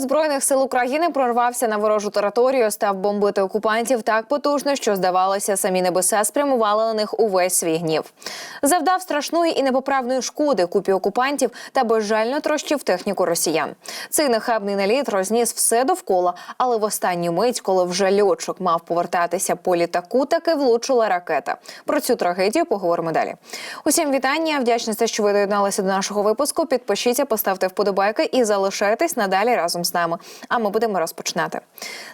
Збройних сил України прорвався на ворожу територію, став бомбити окупантів так потужно, що здавалося, самі небеса спрямували на них увесь свій гнів. Завдав страшної і непоправної шкоди купі окупантів та безжально трощив техніку росіян. Цей нахабний наліт розніс все довкола, але в останню мить, коли вже льотчик мав повертатися по літаку, таки влучила ракета. Про цю трагедію поговоримо далі. Усім вітання. Вдячна, за що ви доєдналися до нашого випуску. Підпишіться, поставте вподобайки і залишайтесь надалі разом з нами. А ми будемо розпочинати.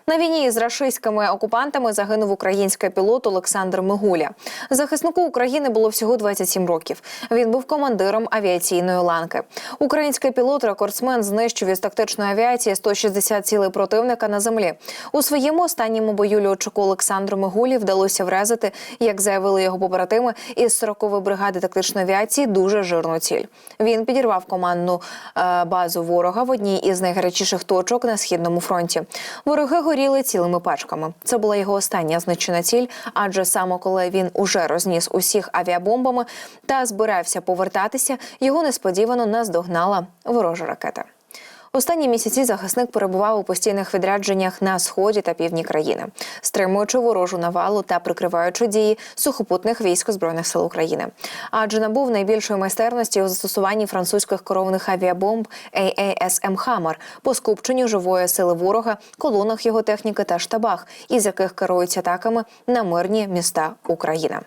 На війні з рашистськими окупантами загинув український пілот Олександр Мигуля. Захиснику України було всього 27 років. Він був командиром авіаційної ланки. Український пілот-рекордсмен знищив із тактичної авіації 160 цілей противника на землі. У своєму останньому бою льотчику Олександру Мигулі вдалося вразити, як заявили його побратими, із 40-ї бригади тактичної авіації дуже жирну ціль. Він підірвав командну е, базу ворога в одній із найгарячіших точок на східному фронті. Вороги горіли цілими пачками. Це була його остання знищена ціль, адже саме коли він уже розніс усіх авіабомбами та збирався повертатися, його несподівано наздогнала ворожа ракета. Останні місяці захисник перебував у постійних відрядженнях на сході та півдні країни, стримуючи ворожу навалу та прикриваючи дії сухопутних військ збройних сил України. Адже набув найбільшої майстерності у застосуванні французьких керованих авіабомб AASM «Хаммер» по скупченню живої сили ворога, колонах його техніки та штабах, із яких керують атаками на мирні міста України.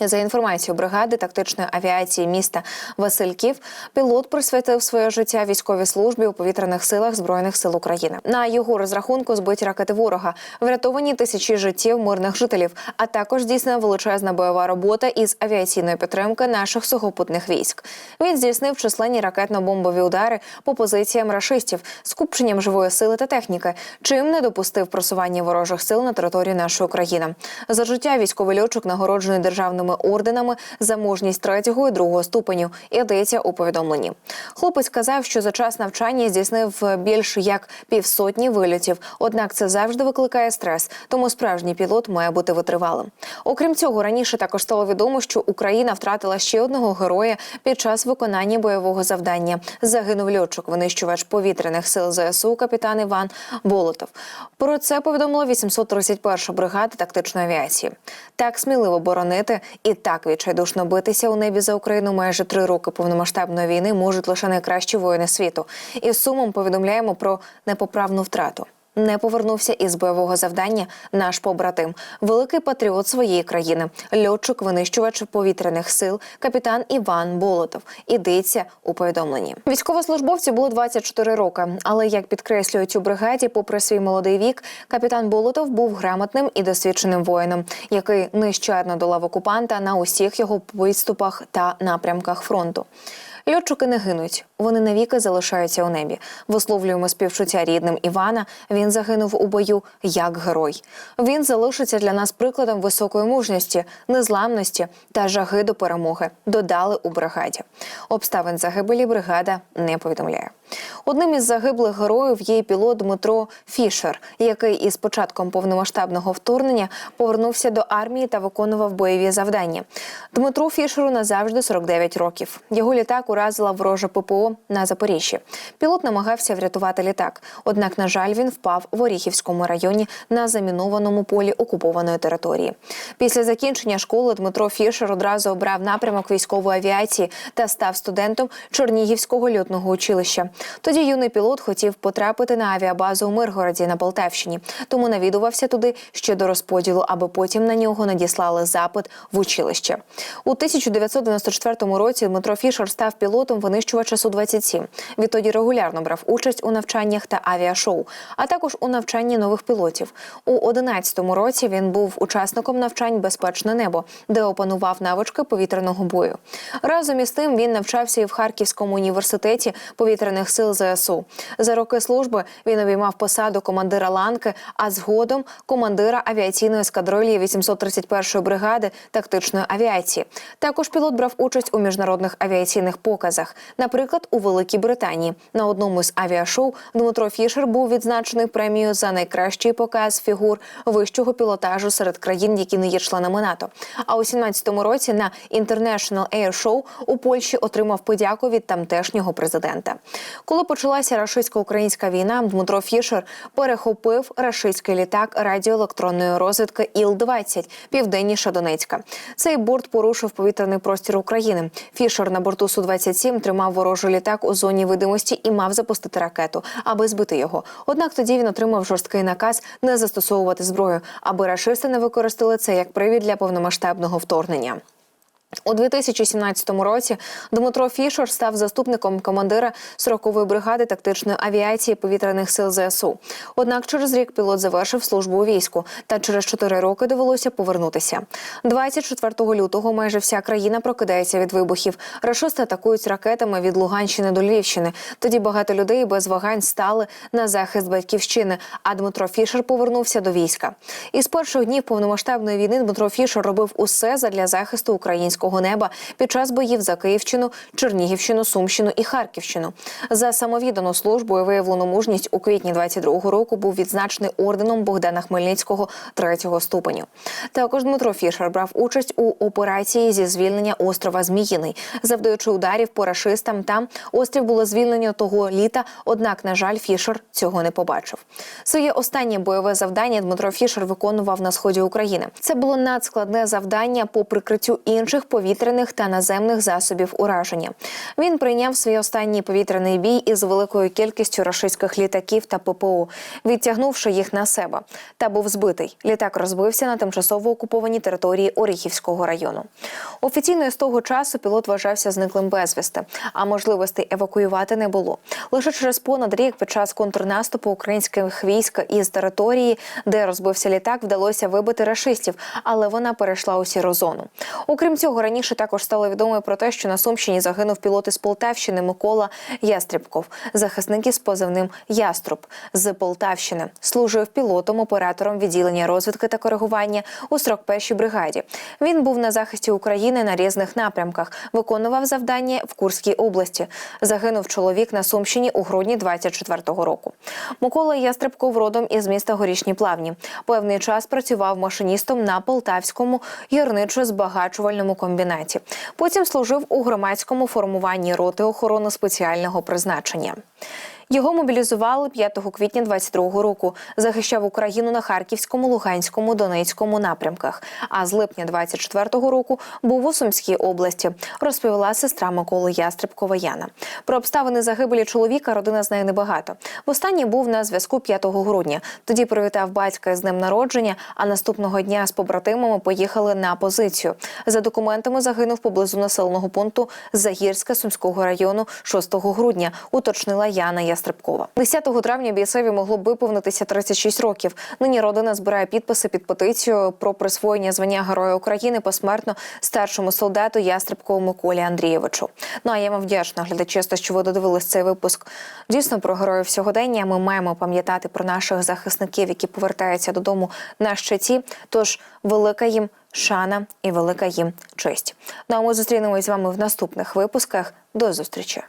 За інформацією бригади тактичної авіації міста Васильків, пілот присвятив своє життя військовій службі у повітряних силах збройних сил України. На його розрахунку збиті ракети ворога, врятовані тисячі життів мирних жителів, а також здійснена величезна бойова робота із авіаційної підтримки наших сухопутних військ. Він здійснив численні ракетно-бомбові удари по позиціям рашистів, скупченням живої сили та техніки, чим не допустив просування ворожих сил на території нашої країни. За життя військовий льотчик нагороджений державним орденами за мужність третього і другого ступеню. Йдеться у повідомленні. Хлопець казав, що за час навчання здійснив більш як півсотні вильотів. Однак це завжди викликає стрес, тому справжній пілот має бути витривалим. Окрім цього, раніше також стало відомо, що Україна втратила ще одного героя під час виконання бойового завдання. Загинув льотчик, винищувач повітряних сил ЗСУ, капітан Іван Болотов. Про це повідомила 831 бригада тактичної авіації. Так сміливо боронити і так відчайдушно битися у небі за Україну майже три роки повномасштабної війни можуть лише найкращі воїни світу. І сумом повідомляємо про непоправну втрату. Не повернувся із бойового завдання наш побратим, великий патріот своєї країни, льотчик, винищувач повітряних сил, капітан Іван Болотов. Ідеться у повідомленні. Військовослужбовцю було 24 роки, але як підкреслюють у бригаді, попри свій молодий вік, капітан Болотов був грамотним і досвідченим воїном, який нещадно долав окупанта на усіх його підступах та напрямках фронту. Льотчики не гинуть, вони навіки залишаються у небі. Висловлюємо співчуття рідним Івана. Він загинув у бою як герой. Він залишиться для нас прикладом високої мужності, незламності та жаги до перемоги. Додали у бригаді. Обставин загибелі бригада не повідомляє. Одним із загиблих героїв є пілот Дмитро Фішер, який із початком повномасштабного вторгнення повернувся до армії та виконував бойові завдання. Дмитру Фішеру назавжди 49 років. Його літак уразила ворожа ППО на Запоріжжі. Пілот намагався врятувати літак. Однак, на жаль, він впав в Оріхівському районі на замінованому полі окупованої території. Після закінчення школи Дмитро Фішер одразу обрав напрямок військової авіації та став студентом Чернігівського льотного училища. Тоді юний пілот хотів потрапити на авіабазу у Миргороді на Полтавщині, тому навідувався туди ще до розподілу, аби потім на нього надіслали запит в училище. У 1994 році Дмитро Фішер став пілотом винищувача су 27 Відтоді регулярно брав участь у навчаннях та авіашоу, а також у навчанні нових пілотів. У 2011 році він був учасником навчань Безпечне небо, де опанував навички повітряного бою. Разом із тим він навчався і в Харківському університеті повітряних сил ЗСУ. За роки служби він обіймав посаду командира ланки, а згодом командира авіаційної ескадрилії 831-ї бригади тактичної авіації. Також пілот брав участь у міжнародних авіаційних показах, наприклад, У Великій Британії на одному з авіашоу Дмитро Фішер був відзначений премією за найкращий показ фігур вищого пілотажу серед країн, які не є членами НАТО. А у 17-му році на International Air Show у Польщі отримав подяку від тамтешнього президента. Коли почалася рашистсько-українська війна, Дмитро Фішер перехопив рашистський літак радіоелектронної розвідки Іл-20 південніше Донецька. Цей борт порушив повітряний простір України. Фішер на борту су 27 тримав ворожий літак у зоні видимості і мав запустити ракету, аби збити його. Однак тоді він отримав жорсткий наказ не застосовувати зброю, аби рашисти не використали це як привід для повномасштабного вторгнення. У 2017 році Дмитро Фішер став заступником командира 40-ї бригади тактичної авіації повітряних сил ЗСУ. Однак через рік пілот завершив службу у війську, та через 4 роки довелося повернутися. 24 лютого майже вся країна прокидається від вибухів. Рашисти атакують ракетами від Луганщини до Львівщини. Тоді багато людей без вагань стали на захист батьківщини. А Дмитро Фішер повернувся до війська. Із перших днів повномасштабної війни Дмитро Фішер робив усе задля захисту українського неба під час боїв за Київщину, Чернігівщину, Сумщину і Харківщину. За самовіддану службу і виявлену мужність у квітні 22-го року був відзначений орденом Богдана Хмельницького третього ступеню. Також Дмитро Фішер брав участь у операції зі звільнення острова Зміїний, завдаючи ударів по рашистам. Там острів було звільнено того літа. Однак, на жаль, Фішер цього не побачив. Своє останнє бойове завдання Дмитро Фішер виконував на сході України. Це було надскладне завдання по прикриттю інших повітряних та наземних засобів ураження. Він прийняв свій останній повітряний бій із великою кількістю рашистських літаків та ППО, відтягнувши їх на себе, та був збитий. Літак розбився на тимчасово окупованій території Оріхівського району. Офіційно з того часу пілот вважався зниклим безвісти, а можливостей евакуювати не було. Лише через понад рік під час контрнаступу українських військ із території, де розбився літак, вдалося вибити рашистів, але вона перейшла у сіру зону. Окрім цього, раніше також стало відомо про те, що на Сумщині загинув пілот із Полтавщини Микола Ястрібков, захисник із позивним Яструб з Полтавщини. Служив пілотом, оператором відділення розвідки та коригування у 41-й бригаді. Він був на захисті України на різних напрямках, виконував завдання в Курській області. Загинув чоловік на Сумщині у грудні 24-го року. Микола Ястребков родом із міста Горішні Плавні. Певний час працював машиністом на полтавському гірничо-збагачувальному комбінаті. Потім служив у громадському формуванні роти охорони спеціального призначення. Його мобілізували 5 квітня 22 року. Захищав Україну на Харківському, Луганському, Донецькому напрямках. А з липня 24 року був у Сумській області. Розповіла сестра Миколи Ястребкова Яна. Про обставини загибелі чоловіка родина знає небагато. Востаннє був на зв'язку 5 грудня. Тоді привітав батька із днем народження. А наступного дня з побратимами поїхали на позицію. За документами загинув поблизу населеного пункту Загірська Сумського району 6 грудня. Уточнила Яна Ястребкова. 10 травня бійцеві могло б виповнитися 36 років. Нині родина збирає підписи під петицію про присвоєння звання Героя України посмертно старшому солдату Ястребкову Миколі Андрійовичу. Ну а я вам вдячна глядачі, що ви додивились цей випуск. Дійсно про героїв сьогодення. Ми маємо пам'ятати про наших захисників, які повертаються додому на щиті. Тож велика їм шана і велика їм честь. Ну а ми зустрінемось з вами в наступних випусках. До зустрічі.